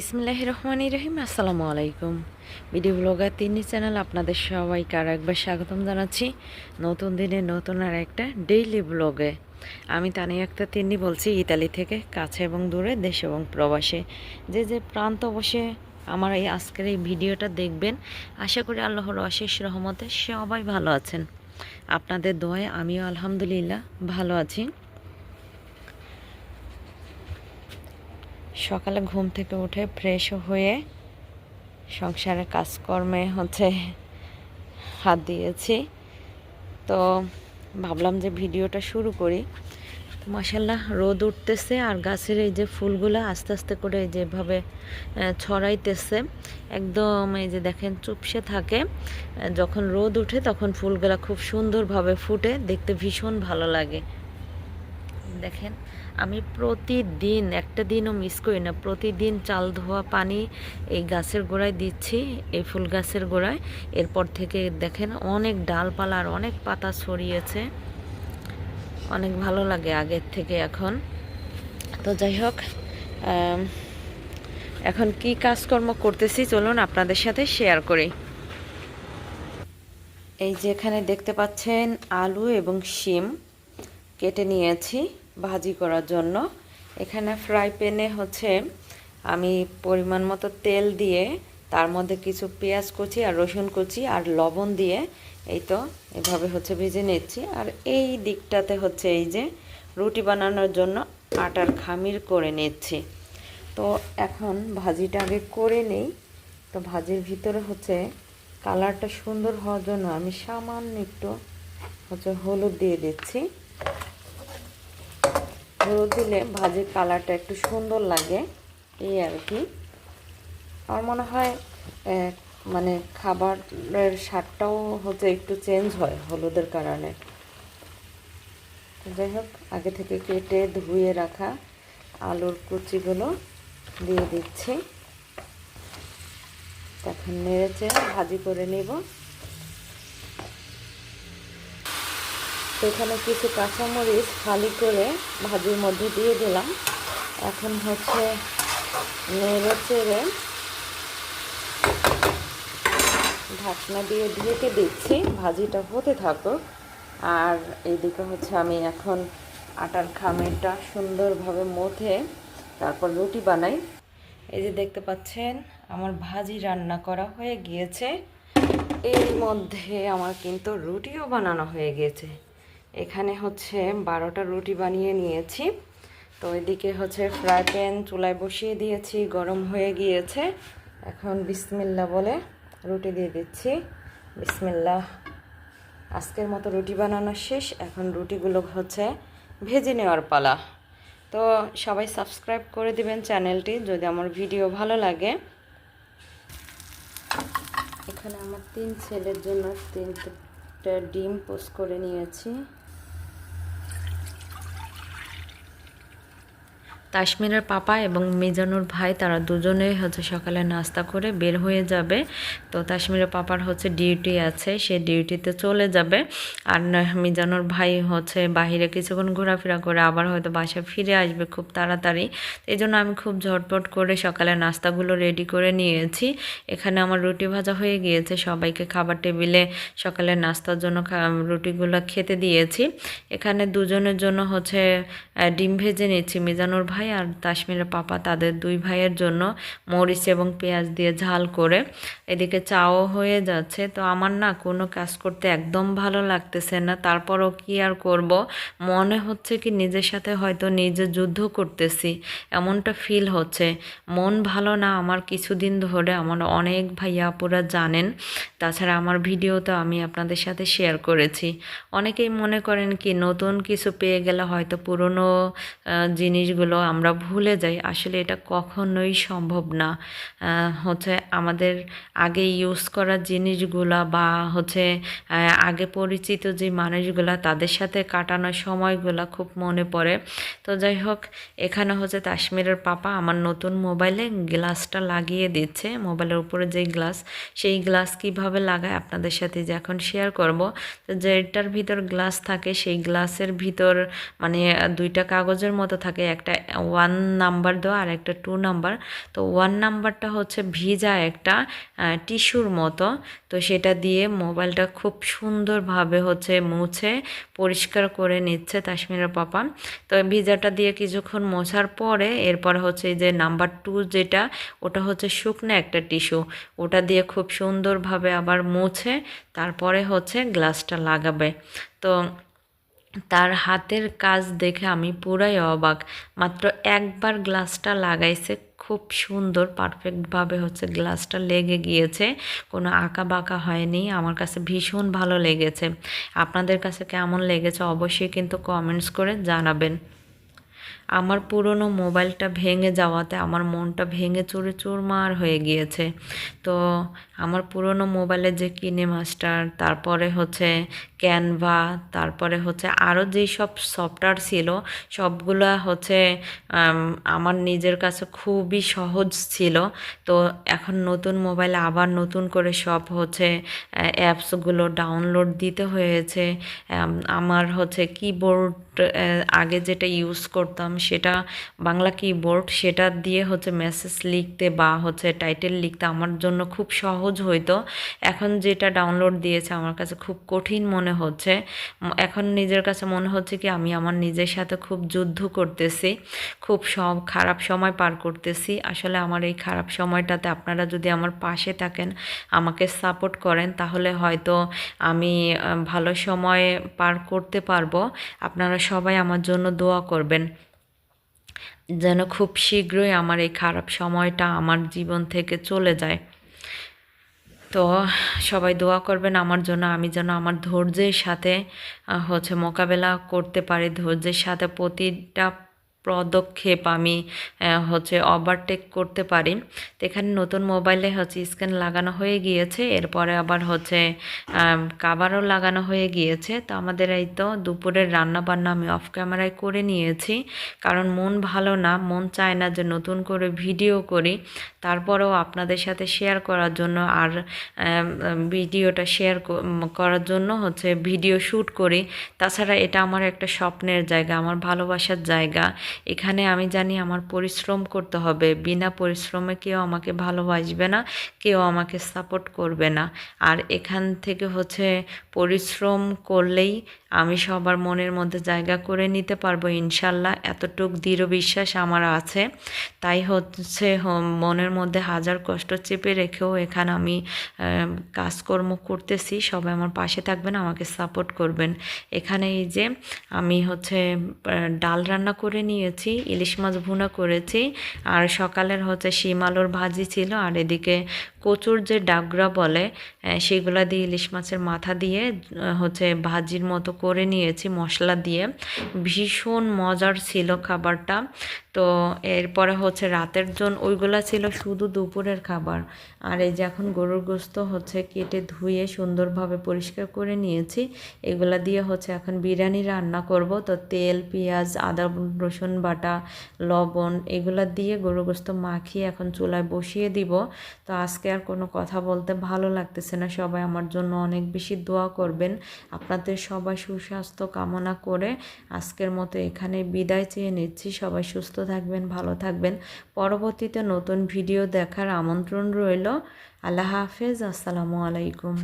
বিসমিল্লাহ রহমান রহিম আসসালামু আলাইকুম ভিডিও ব্লগার তিনি চ্যানেল আপনাদের সবাইকে আর একবার স্বাগতম জানাচ্ছি নতুন দিনে নতুন আর একটা ডেইলি ব্লগে আমি তানি একটা তিনি বলছি, ইতালি থেকে কাছে এবং দূরে, দেশ এবং প্রবাসে। যে যে প্রান্ত বসে আমার এই আজকের এই ভিডিওটা দেখবেন, আশা করি আল্লাহর অশেষ রহমতে সবাই ভালো আছেন। আপনাদের দোয়ায় আমিও আলহামদুলিল্লাহ ভালো আছি। সকালে ঘুম থেকে উঠে ফ্রেশ হয়ে সংসারের কাজকর্মে হচ্ছে হাত দিয়েছি। তো ভাবলাম যে ভিডিওটা শুরু করি। তো মাসাল্লাহ রোদ উঠতেছে আর গাছের এই যে ফুলগুলো আস্তে আস্তে করে যেভাবে ছড়াইতেছে, একদম এই যে দেখেন চুপসে থাকে। যখন রোদ উঠে তখন ফুলগুলো খুব সুন্দরভাবে ফুটে, দেখতে ভীষণ ভালো লাগে। দেখেন, আমি প্রতিদিন, একটা দিনও মিস করি না, প্রতিদিন চাল ধোয়া পানি এই গাছের গোড়ায় দিচ্ছি, এই ফুল গাছের গোড়ায়। এরপর থেকে দেখেন অনেক ডালপালা আর অনেক পাতা ছড়িয়েছে। অনেক ভালো লাগে আগের থেকে এখন। তো যাই হোক এখন কি কাজকর্ম করতেছি চলুন আপনাদের সাথে শেয়ার করি। এই যে এখানে দেখতে পাচ্ছেন আলু এবং শিম কেটে নিয়েছি। ভাজি করার জন্য। এখানে ফ্রাই প্যানে হচ্ছে আমি পরিমাণ মতো তেল দিয়ে তার মধ্যে কিছু পেঁয়াজ কুচি আর রসুন কুচি আর লবণ দিয়ে এই তো এভাবে হচ্ছে ভেজে নিচ্ছি। আর এই দিকটাতে হচ্ছে এই যে রুটি বানানোর জন্য আটার খামির করে নিচ্ছি। তো এখন ভাজিটা আগে করে নেই। তো ভাজির ভিতরে হচ্ছে কালারটা সুন্দর হওয়ার জন্য আমি সামান্য একটু হচ্ছে হলুদ দিয়ে দিচ্ছি। হলুদ দিলে ভাজির কালারটা একটু সুন্দর লাগে। এই আর কি। আমার মনে হয় মানে খাবারের স্বাদটাও হচ্ছে একটু চেঞ্জ হয় হলুদের কারণে। যাই হোক, আগে থেকে কেটে ধুয়ে রাখা আলুর কুচিগুলো দিয়ে দিচ্ছি। এখন নেড়েচে ভাজি করে নিব। তো এখানে কিছু কাঁচামরিচ খালি করে ভাজির মধ্যে দিয়ে দিলাম। এখন হচ্ছে নেড়ে চেড়ে ঢাকনা দিয়ে ঢেকে দিচ্ছি, ভাজিটা হতে থাকুক। আর এইদিকে হচ্ছে আমি এখন আটার খামিরটা সুন্দরভাবে মথে তারপর রুটি বানাই। এই যে দেখতে পাচ্ছেন, আমার ভাজি রান্না করা হয়ে গিয়েছে। এর মধ্যে আমার কিন্তু রুটিও বানানো হয়ে গিয়েছে। এখানে হচ্ছে বারোটা রুটি বানিয়ে নিয়েছি। তো এদিকে হচ্ছে ফ্রাই প্যান চুলায় বসিয়ে দিয়েছি, গরম হয়ে গিয়েছে। এখন বিসমিল্লা বলে রুটি দিয়ে দিচ্ছি। বিসমিল্লা। আজকের মতো রুটি বানানো শেষ। এখন রুটিগুলো হচ্ছে ভেজে নেওয়ার পালা। তো সবাই সাবস্ক্রাইব করে দিবেন চ্যানেলটি যদি আমার ভিডিও ভালো লাগে। এখানে আমার তিন ছেলের জন্য তিনটা ডিম পোস্ট করে নিয়েছি। তাসমিরের পাপা এবং মিজানুর ভাই, তারা দুজনেই হচ্ছে সকালে নাস্তা করে বের হয়ে যাবে। তো তাসমিরের পাপার হচ্ছে ডিউটি আছে, সে ডিউটিতে চলে যাবে। আর মিজানুর ভাই হচ্ছে বাহিরে কিছুক্ষণ ঘোরাফেরা করে আবার হয়তো বাসায় ফিরে আসবে খুব তাড়াতাড়ি। এই জন্য আমি খুব ঝটপট করে সকালে নাস্তাগুলো রেডি করে নিয়েছি। এখানে আমার রুটি ভাজা হয়ে গিয়েছে, সবাইকে খাবার টেবিলে সকালে নাস্তার জন্য রুটিগুলো খেতে দিয়েছি। এখানে দুজনের জন্য হচ্ছে ডিম ভেজে নিচ্ছি, মিজানুর ভাই আর তাসমিরের পাপা তাদের দুই ভাইয়ের জন্য মরিচ এবং পেঁয়াজ দিয়ে ঝাল করে এদিকে চাও হয়ে যাচ্ছে। তো আমার না কোনো কাজ করতে একদম ভালো লাগতেছে না। তারপরও কি আর করব? মনে হচ্ছে কি নিজের সাথে হয়তো নিজে যুদ্ধ করতেছি। এমনটা ফিল হচ্ছে। মন ভালো না আমার কিছুদিন ধরে, আমার অনেক ভাইয়া আপুরা জানেন। তাছাড়া আমার ভিডিও তো আমি আপনাদের সাথে শেয়ার করেছি। অনেকেই মনে করেন কি নতুন কিছু পেয়ে গেলে হয়তো পুরনো জিনিসগুলো আমরা ভুলে যাই, আসলে এটা কখনোই সম্ভব না। হচ্ছে আমাদের আগে ইউজ করা জিনিসগুলা বা হচ্ছে আগে পরিচিত যে মানুষগুলা তাদের সাথে কাটানো সময়গুলা খুব মনে পড়ে। তো যাই হোক, এখানে হচ্ছে কাশ্মীরের পাপা আমার নতুন মোবাইলে গ্লাসটা লাগিয়ে দিচ্ছে। মোবাইলের উপরে যে গ্লাস, সেই গ্লাস কীভাবে লাগায় আপনাদের সাথে যে এখন শেয়ার করব। তো যেটার ভিতর গ্লাস থাকে, সেই গ্লাসের ভিতর মানে দুইটা কাগজের মতো থাকে, একটা ওয়ান নাম্বার দেওয়া, আর একটা টু নাম্বার তো ওয়ান নাম্বারটা হচ্ছে ভিজা একটা টিস্যুর মতো। তো সেটা দিয়ে মোবাইলটা খুব সুন্দরভাবে হচ্ছে মুছে, পরিষ্কার করে নিচ্ছে তাসমিরের পাপা। তো ভিজাটা দিয়ে কিছুক্ষণ মোছার পরে এরপর হচ্ছে যে নাম্বার টু যেটা, ওটা হচ্ছে শুকনো একটা টিস্যু ওটা দিয়ে খুব সুন্দরভাবে আবার মুছে, তারপরে হচ্ছে গ্লাসটা লাগাবে। তো তার হাতের কাজ দেখে আমি পুরাই অবাক। মাত্র একবার গ্লাসটা লাগাইছে, খুব সুন্দর, পারফেক্টভাবে হচ্ছে গ্লাসটা লেগে গিয়েছে। কোনো আঁকা বাঁকা হয়নি, আমার কাছে ভীষণ ভালো লেগেছে। আপনাদের কাছে কেমন লেগেছে অবশ্যই কিন্তু কমেন্টস করে জানাবেন। আমার পুরনো মোবাইলটা ভেঙে যাওয়াতে আমার মনটা ভেঙে চুরে চুরমার হয়ে গিয়েছে। তো আমার পুরনো মোবাইলে যে কিনে মাস্টার, তারপরে হচ্ছে ক্যানভা, তারপরে হচ্ছে আরও যেই সব সফটওয়্যার ছিল, সবগুলা হচ্ছে আমার নিজের কাছে খুবই সহজ ছিল। তো এখন নতুন মোবাইলে, আবার নতুন করে সব হচ্ছে অ্যাপসগুলো ডাউনলোড দিতে হয়েছে। আমার হচ্ছে কিবোর্ড আগে যেটা ইউজ করতাম সেটা বাংলা কিবোর্ড সেটা দিয়ে হচ্ছে মেসেজ লিখতে বা হচ্ছে টাইটেল লিখতে আমার জন্য খুব সহজ হইতো। এখন যেটা ডাউনলোড দিয়েছে আমার কাছে খুব কঠিন মনে হচ্ছে। এখন নিজের কাছে মনে হচ্ছে কি আমি আমার নিজের সাথে খুব যুদ্ধ করতেছি, খুব সব খারাপ সময় পার করতেছি। আসলে আমার এই খারাপ সময়টাতে আপনারা যদি আমার পাশে থাকেন, আমাকে সাপোর্ট করেন, তাহলে হয়তো আমি ভালো সময় পার করতে পারব। আপনারা সবাই আমার জন্য দোয়া করবেন। যেন খুব শীঘ্রই আমার এই খারাপ সময়টা আমার জীবন থেকে চলে যায়। তো সবাই দোয়া করবেন আমার জন্য, আমি যেন আমার ধৈর্যের সাথে হচ্ছে মোকাবেলা করতে পারি, ধৈর্যের সাথে প্রতিটা পদক্ষেপ আমি হচ্ছে ওভারটেক করতে পারি। এখানে নতুন মোবাইলে হচ্ছে স্ক্যান লাগানো হয়ে গিয়েছে, এরপরে আবার হচ্ছে কাবারও লাগানো হয়ে গিয়েছে। তো আমাদের এই তো দুপুরের রান্না বান্না আমি অফ ক্যামেরায় করে নিয়েছি, কারণ মন ভালো না, মন চায় না যে নতুন করে ভিডিও করি। তারপরেও আপনাদের সাথে শেয়ার করার জন্য আর ভিডিওটা শেয়ার করার জন্য হচ্ছে ভিডিও শ্যুট করি। তাছাড়া এটা আমার একটা স্বপ্নের জায়গা, আমার ভালোবাসার জায়গা। এখানে আমি জানি আমার পরিশ্রম করতে হবে। বিনা পরিশ্রমে কেউ আমাকে ভালোবাসবে না, কেউ আমাকে সাপোর্ট করবে না। আর এখান থেকে হচ্ছে পরিশ্রম করলেই আমি সবার মনের মধ্যে জায়গা করে নিতে পারব, ইনশাল্লাহ। এতটুক দৃঢ় বিশ্বাস আমার আছে। তাই হচ্ছে মনের মধ্যে হাজার কষ্ট চেপে রেখেও এখানে আমি কাজকর্ম করতেছি। সবাই আমার পাশে থাকবেন, আমাকে সাপোর্ট করবেন। এখানে এই যে আমি হচ্ছে ডাল রান্না করে নিয়েছি, ইলিশ মাছ ভুনা করেছি। আর সকালের হচ্ছে শিম আলুর ভাজি ছিল, আর এদিকে কচুর যে ডাগরা বলে সেগুলা দিয়ে ইলিশ মাছের মাথা দিয়ে হচ্ছে ভাজির মতো করে নিয়েছি মশলা দিয়ে। ভীষণ মজার ছিল খাবারটা। তো এরপরে হচ্ছে রাতের জন্য ওইগুলা ছিল শুধু দুপুরের খাবার। আর এই যে এখন গরুর গোস্ত হচ্ছে কেটে ধুয়ে সুন্দরভাবে পরিষ্কার করে নিয়েছি। এগুলা দিয়ে হচ্ছে এখন বিরিয়ানি রান্না করব। তো তেল, পেঁয়াজ, আদা, রসুন বাটা, লবণ এগুলা দিয়ে গরুর গোস্ত মাখিয়ে এখন চুলায় বসিয়ে দিব। তো আজকে আর কোনো কথা বলতে ভালো লাগতেছে না। সবাই আমার জন্য অনেক বেশি দোয়া করবেন। আপনাদের সবাই সুস্বাস্থ্য কামনা করে আজকের মতো এখানে বিদায় চেয়ে নিচ্ছি। সবাই সুস্থ থাকবেন ভালো থাকবেন। পরবর্তীতে নতুন ভিডিও দেখার আমন্ত্রণ রইল। আল্লাহ হাফেজ আসসালামু আলাইকুম।